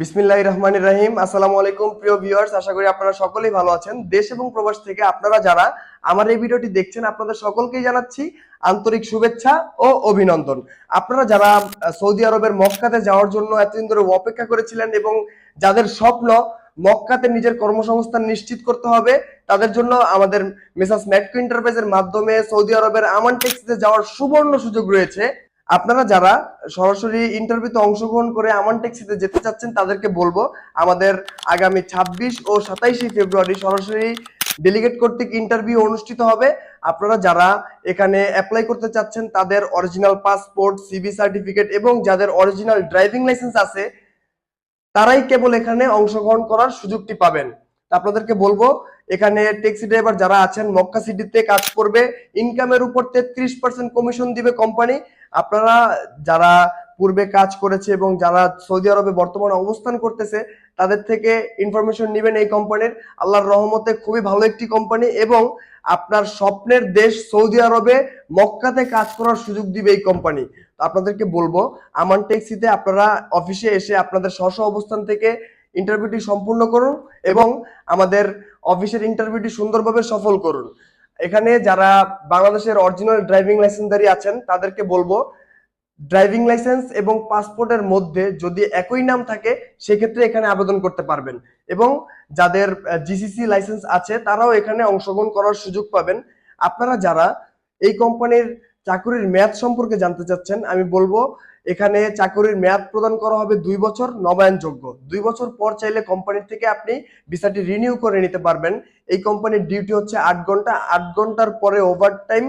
বিসমিল্লাহ রহমান রাহিম। আসসালামু আলাইকুম, প্রিয় ভিউয়ার্স আশা করি আপনারা সকলেই ভালো আছেন। দেশ এবং প্রবাস থেকে আপনারা যারা আমার এই ভিডিওটি দেখছেন, আপনাদের সকলকেই জানাচ্ছি আন্তরিক শুভেচ্ছা ও অভিনন্দন। আপনারা যারা সৌদি আরবের মক্কাতে যাওয়ার জন্য এতদিন ধরে অপেক্ষা করেছিলেন এবং যাদের স্বপ্ন মক্কাতে নিজের কর্মসংস্থান নিশ্চিত করতে হবে, তাদের জন্য আমাদের মেসাস ম্যাটকো এন্টারপ্রাইজের মাধ্যমে সৌদি আরবের আমান টেক্সিতে যাওয়ার সুবর্ণ সুযোগ রয়েছে। আপনারা যারা সরাসরি ইন্টারভিউতে অংশগ্রহণ করে আমান ট্যাক্সিতে যেতে চাচ্ছেন, তাদেরকে বলব, আমাদের আগামী ২৬ ও সাতাইশে ফেব্রুয়ারি সরাসরি ডেলিগেট কর্তৃক ইন্টারভিউ অনুষ্ঠিত হবে। আপনারা যারা এখানে অ্যাপ্লাই করতে চাচ্ছেন, তাদের অরিজিনাল পাসপোর্ট সিবি সার্টিফিকেট এবং যাদের অরিজিনাল ড্রাইভিং লাইসেন্স আছে, তারাই কেবল এখানে অংশগ্রহণ করার সুযোগটি পাবেন। আপনাদেরকে বলব, এখানে ট্যাক্সি ড্রাইভার যারা আছেন, মক্কা সিটিতে কাজ করবে ইনকামের উপর তেত্রিশ পার্সেন্ট কমিশন দিবে কোম্পানি আপনারা যারা পূর্বে কাজ করেছে এবং যারা সৌদি আরবে বর্তমানে অবস্থান করতেছে, তাদের থেকে ইনফরমেশন নেবেন এই কোম্পানির আল্লাহর রহমতে খুবই ভালো একটি কোম্পানি এবং আপনার স্বপ্নের দেশ সৌদি আরবে মক্কাতে কাজ করার সুযোগ দিবে এই কোম্পানি আপনাদেরকে বলব, আমান ট্যাক্সিতে আপনারা অফিসে এসে আপনাদের স্ব অবস্থান থেকে ইন্টারভিউটি সম্পূর্ণ করুন এবং আমাদের অফিসের ইন্টারভিউটি সুন্দরভাবে সফল করুন। এখানে যারা বাংলাদেশের অরিজিনাল ড্রাইভিং লাইসেন্সধারী আছেন তাদেরকে বলব ড্রাইভিং লাইসেন্স এবং পাসপোর্টের মধ্যে যদি একই নাম থাকে সেক্ষেত্রে এখানে আবেদন করতে পারবেন। এবং যাদের জিসিসি লাইসেন্স আছে তারাও এখানে অংশগ্রহণ করার সুযোগ পাবেন। আপনারা যারা এই কোম্পানির চাকুরির মেয়াদ সম্পর্কে জানতে চাচ্ছেন, আমি বলব এখানে চাকুরির মেয়াদ প্রদান করা হবে দুই বছর নবায়নযোগ্য। দুই বছর পর চাইলে কোম্পানির থেকে আপনি ভিসাটি রিনিউ করে নিতে পারবেন। এই কোম্পানির ডিউটি হচ্ছে আট ঘণ্টা, আট ঘণ্টার পরে ওভার টাইম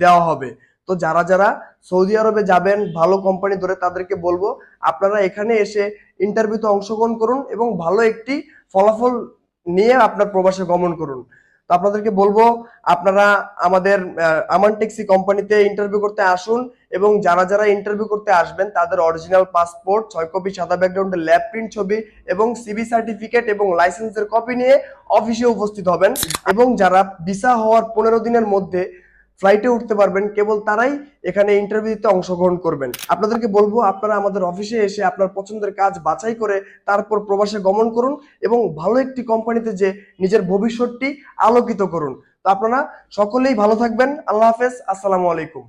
দেওয়া হবে। তো যারা যারা সৌদি আরবে যাবেন, ভালো কোম্পানি ধরে তাদেরকে বলব, আপনারা এখানে এসে ইন্টারভিউতে অংশগ্রহণ করুন এবং ভালো একটি ফলাফল নিয়ে আপনার প্রবাসে গমন করুন। তো আপনাদেরকে বলব, আপনারা আমাদের আমানটেক্সি কোম্পানিতে ইন্টারভিউ করতে আসুন এবং যারা যারা ইন্টারভিউ করতে আসবেন, তাদের অরিজিনাল পাসপোর্ট ছয় কপি সাদা ব্যাকগ্রাউন্ডের ল্যাব প্রিন্ট ছবি এবং সিবি সার্টিফিকেট এবং লাইসেন্সের কপি নিয়ে অফিসে উপস্থিত হবেন। এবং যারা ভিসা হওয়ার পনেরো দিনের মধ্যে ফ্লাইটে উঠতে পারবেন, কেবল তারাই এখানে ইন্টারভিউতে অংশগ্রহণ করবেন। আপনাদেরকে বলব, আপনারা আমাদের অফিসে এসে আপনার পছন্দের কাজ বাছাই করে তারপর প্রবাসে গমন করুন এবং ভালো একটি কোম্পানিতে যে নিজের ভবিষ্যৎটি আলোকিত করুন। তো আপনারা সকলেই ভালো থাকবেন। আল্লাহ হাফেজ। আসসালামু আলাইকুম।